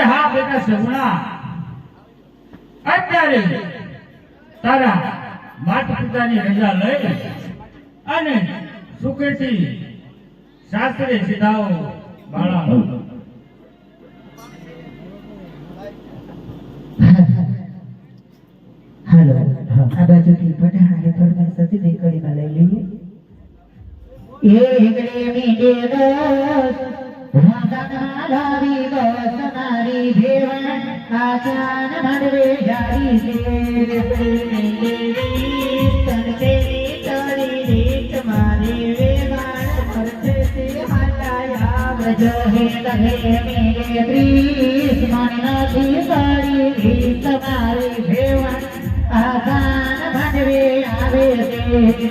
અરે હા બેટા સગુણા અત્યારે તારા માતા પિતાની રજા લઈ અને સુખેથી શાસ્ત્રે સીધાઓ બાળા હાલો, આ બાજુથી પટાહાને ઘરમાં સતી નીકળીમાં લઈ લઈએ. એ એકડે મીડે દોસ્ત વાસના લાવી મારી ભેવણ આચાન મડવે જારી તનકે તરી રીત મારી વેવાણ કરતે તે હાટાયા પ્રીત ભેવણ આધાન ભણવે આવે છે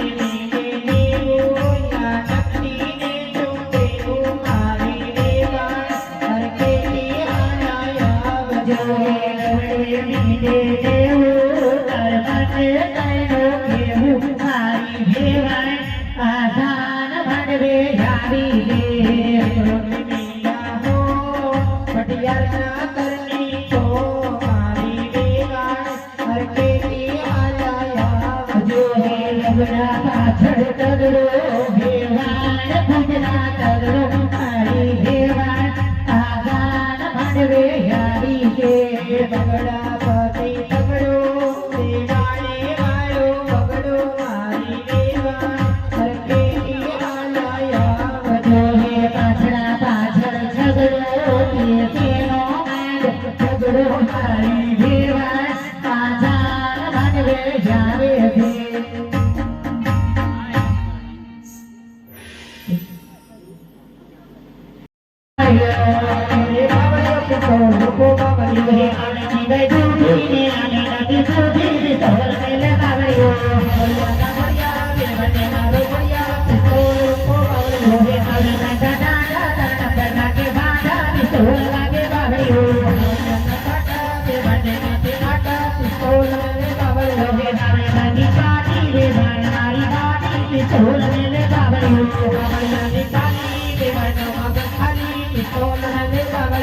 Thank you.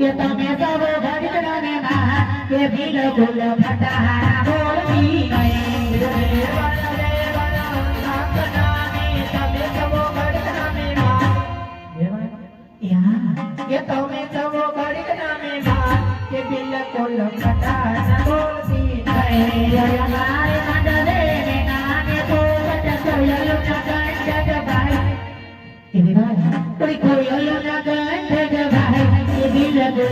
એ તમે સૌ ભજનાને મા કે બિલકુલ ફટાહારા બોલતી નહીં કે તમે સૌ ભજનાને મા કે બિલકુલ ફટાહારા બોલતી નહીં અમારે મંડળે ને તો વટ સોયલ નગર જગભાઈ એ વિવાહ કોઈ કોયલના કંઠે ગવાય કે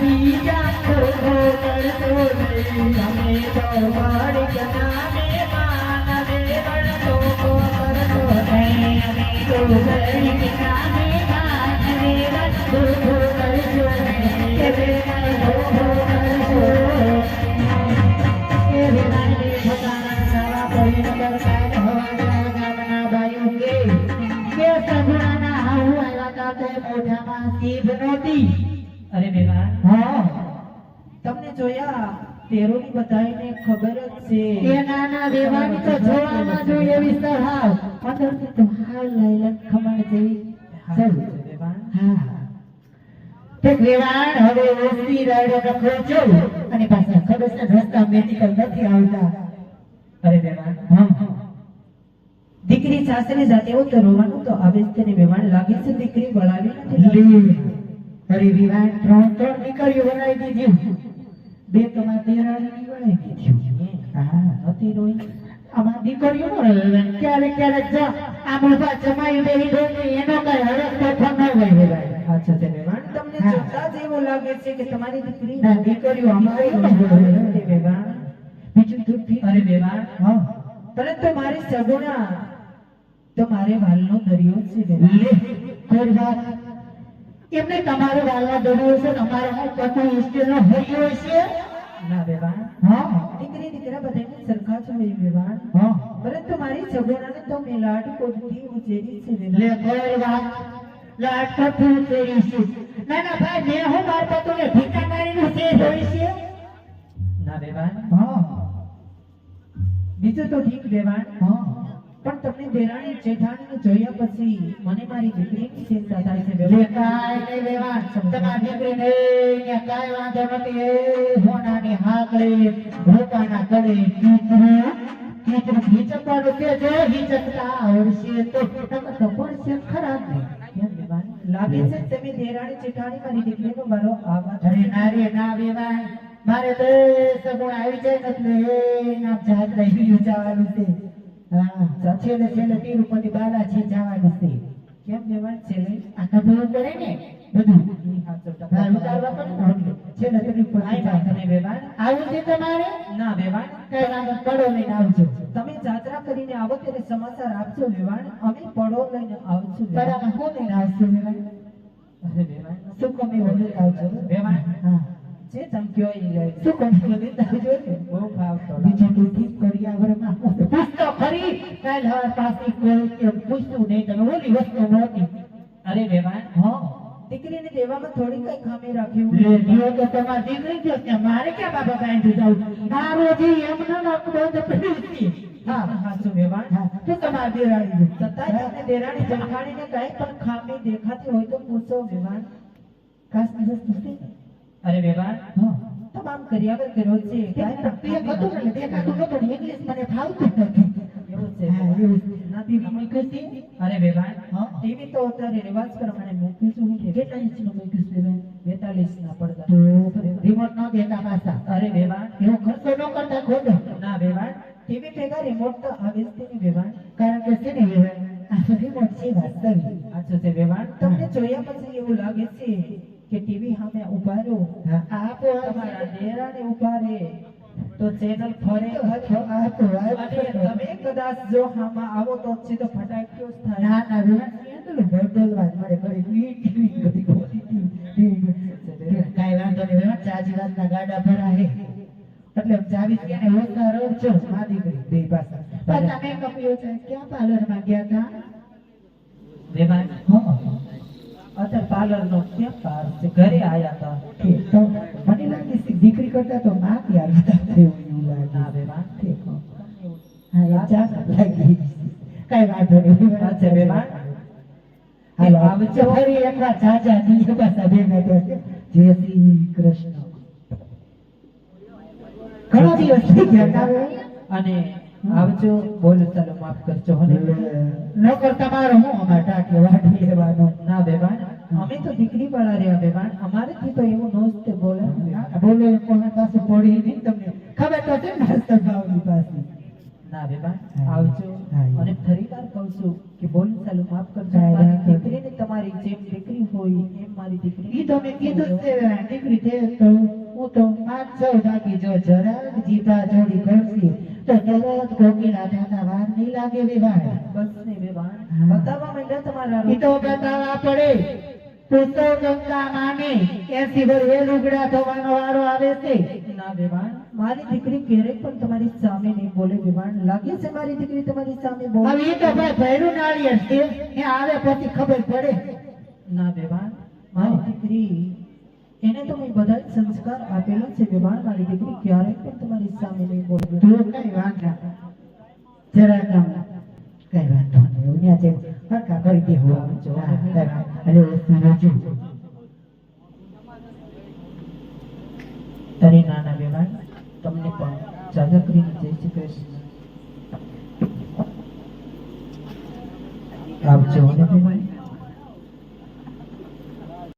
બીજા ભૂખો કરતો નહીં અમે તો મારી આવ્યા મોઢામાં જીભ નહોતી. અરે બેવા. હા. તમને જોયા તેરોની બધાને ખબર જ છે. એ નાના વેવાની તો જોવામાં જોઈએ એવી સરહાવ. અંદરથી તો હાલ લાયલન ખમણ જેવી હા, સર હા. તે વેવાણ હવે ઓસી રાડો નખો જો અને પાછા ખબર છે રસ્તા મેડિકલ નથી આવતા. અરે બેવા. હા. દીકરી સાસરે જાતે તો રોવાનું તો આવે તેને બેવાણ લાગે છે દીકરી નથી અરે વિવાહ ત્રણ ત્રણ દીકરીઓ બનાવી દીધી બે તમારા દેરાણી બનાવી દીધી હા. હતી રોઈ. આમાં દીકરીઓ ક્યારેક ક્યારેક જો આ મોભા જમાઈ બેહી દે એનો કઈ હરખ તોફાન ન હોય ભાઈ અચ્છા તે બેવાણ તમને. જોતા જ એવું લાગે છે કે તમારી દીકરી ના દીકરીઓ અમારી બેવાણ બીજું દુઃખ અરે બેવાણ હા. પરંતુ મારી સગુણા તો મારે વાલનો દરિયો છે લે. કોઈ વાત એમને તમારે વાલનો દરિયો છે તમારે હું પતિ મુશ્કેલ નો હોય છે? ના બેવાણ હા. દીકરી દીકરા બધાને સરખા જ હોય બેવાણ હા. પરંતુ મારી સગુણાને તો મેલાડ કોટથી ઉછેરી છે લે કોઈ વાત. લાટકું તેરી છે. ના ના ભાઈ મેં હું માર પતુને ભીકા મારીનું છે હોય છે? ના બેવાણ હા. બીજું તો ઠીક બેવાણ હા. પણ તમને દેરાણી જેઠાણીને જોયા પછી મને મારી દીકરીની ચિંતા થાય છે. કાંઈ નહીં લેવા તમારી દીકરીને ને કાય વાંધો નથી. એ હોનાની હાકડી રૂપાના કડે કીચડું કીચડું હિચકવાનું કે જો હિચકતા આવડશે તો નકર તો પડશે ખરાબ નહીં. લાગે છે તમે દેરાણી જેઠાણી મારી દીકરીનો મારો આવા અરે ના રે ના વેવાય મારે તો સગુણ આવી જાય ને એટલે ના જાત રહી જવાનું છે. હા છેલ્લે છેલ્લે તિરુપતિ બાલાજી જવાનું છે. કેમ જવાનું છે આ કઢવું પડે ને બધું. ઉતારવા પડે. છેલ્લે તિરુપતિ તમે બેવાણ આવું છે તમારે? ના બેવાણ કઈ વાંધો પડો લઈને આવજો. તમે જાત્રા કરીને આવો ત્યારે સમાચાર આપજો વેવાણ. અમે પડો લઈને. બરાબર હું લઈને આવશું વેવાય? અરે બેવાણ શું કમે એવું આવજો? વેવાણ? હા. જે ધમકીઓ એ લઈ શું કહું એવું લઈને આવજો ને બહુ ભાવતો બીજું તો ઠીક કરી આવરમાં પૂછતો ખરી કાલ હવે પાસી કોઈ કે પૂછતું નહીં. તમે ઓલી વસ્તુ નહોતી. અરે વેવાન હો. દીકરીને દેવામાં થોડી કઈ ખામી રાખ્યું લે દીવો તો તમારી દીકરી જો કે મારે કે બાબા બાંધું જાઉં મારો જી એમનો નકડો તો પડ્યું છે. હા હાચું વેવાન હા તો તમારી દેરાણી તમને દેરાણી જેઠાણીને કાંઈ પણ ખામી દેખાતી હોય તો પૂછો વેવાન કાસ નજર પૂછે અરે હા. તમામ કર્યાવર કર્યો છે. કાંઈ હતું ખામી ને દેખાતું નતું ઇંગ્લિશ મને ફાવતું નથી. એવું છે. હા એવું ના દીદી મૂકી હતી અરે બેવાણ ટીવી તો અત્યારે રિવાજ પ્રમાણે મૂકી છું. હું કે કેટલા ઇંચનું મૂક્યું છે? બેતાલીસ ના પડદા. રિમોટ ન દેતા પાછા. અરે બેવાણ એવો ખર્ચો ન કરતા ખોટો. ના બેવાણ ટીવી ભેગા રિમોટ તો આવે જ તેની બેવાણ કારણ કે છે ને હવે આ રિમોટ છે વાસ્તવિક. આછો છે બેવાણ તમને જોયા પછી એવું લાગે છે કે ટીવી સામે ઊભા રહો. હા, તમારા દેરાને ઊભા રહે. તો ચેનલ ફરે. આપો આપો અને તમે કદાચ જો હામાં આવો તો સીધો ફટાક્યો થાય. ના ના વિવાદ કેટલું બદલવા મળે ઘડી વી ટીવી ઘડી ખોટી ટીવી કાંઈ વાંધો નહીં વિવાહ ચાજી રાતના ગાડા ભરા હે એટલે ચાવીસ કે રોડ છો. મા દીકરી બે પાછા પાછા મેકઅપ છે ક્યાં પાર્લરમાં ગયા હતા હા. અત્યારે પાર્લર નો ક્યાં પાર છે ઘરે આયા હતા તો મને લાગે છે દીકરી કરતા તો માં ત્યાર વધારે એવું લાગે વેવાણ ઠીક હો. એ ચા લાગી કઈ વાંધો નહીં. અચ્છા, વેવાણ. હાલો આવજો. ફરી એકવાર ચાચા ની પાછા ભેગા થશે જય શ્રી કૃષ્ણ. ઘણો દિવસ થઈ ગયા અને આવજો. બોલો ચાલો માફ કરજો નોકર તમારો હું અમારે ટાંકે વાઢી લેવાનો? ના વેવાણ અમે તો દીકરી વાળા રહ્યા વેવાણ અમારેથી તો એવું નો તે બોલે. બોલે કોને પાસે પડી નહીં તમને? ખબર તો છે ને ભાવની પાસે. ના વેવાણ આવજો. અને ફરીવાર કહું છું કે બોલ ચાલો માફ કરજો. મારી દીકરીને તમારી જેમ દીકરી હોય એમ મારી દીકરી ઈ તમે કીધું છે દીકરી છે તો હું તો પાંચ છ વાગી જો જરાક જીતા જોડી કરશી. તો તરત કોકીલા દાદા વાર નહીં લાગે વિવાહ બસ ને વેવાણ. બતાવવા માંડ્યા તમારા ઈ તો બતાવવા પડે. પુસ્તક ગંગા માને. એસી ભર એ લુગડા ધોવાનો વારો આવે છે. ના વેવાણ. મારી દીકરી ક્યારેય પણ તમારી સામે નહીં બોલે વેવાણ. લાગે છે મારી દીકરી તમારી સામે બોલે? હવે ઈ તો ભાઈ ભૈરું નાળિયેર છે એ આવે પછી ખબર પડે. ના વેવાણ. મારી દીકરી એને તો મેં બધા જ સંસ્કાર આપેલો છે વેવાણ મારી દીકરી ક્યારેય પણ તમારી સામે નહીં બોલે તો કઈ વાત ના જરા કામ કઈ વાત તો નહીં ઉન્યા છે હરકા કરી દે જો હા, હા. અરે વસ્તુ રજૂ અરે નાના વ્યવહાર તમને પણ જાજા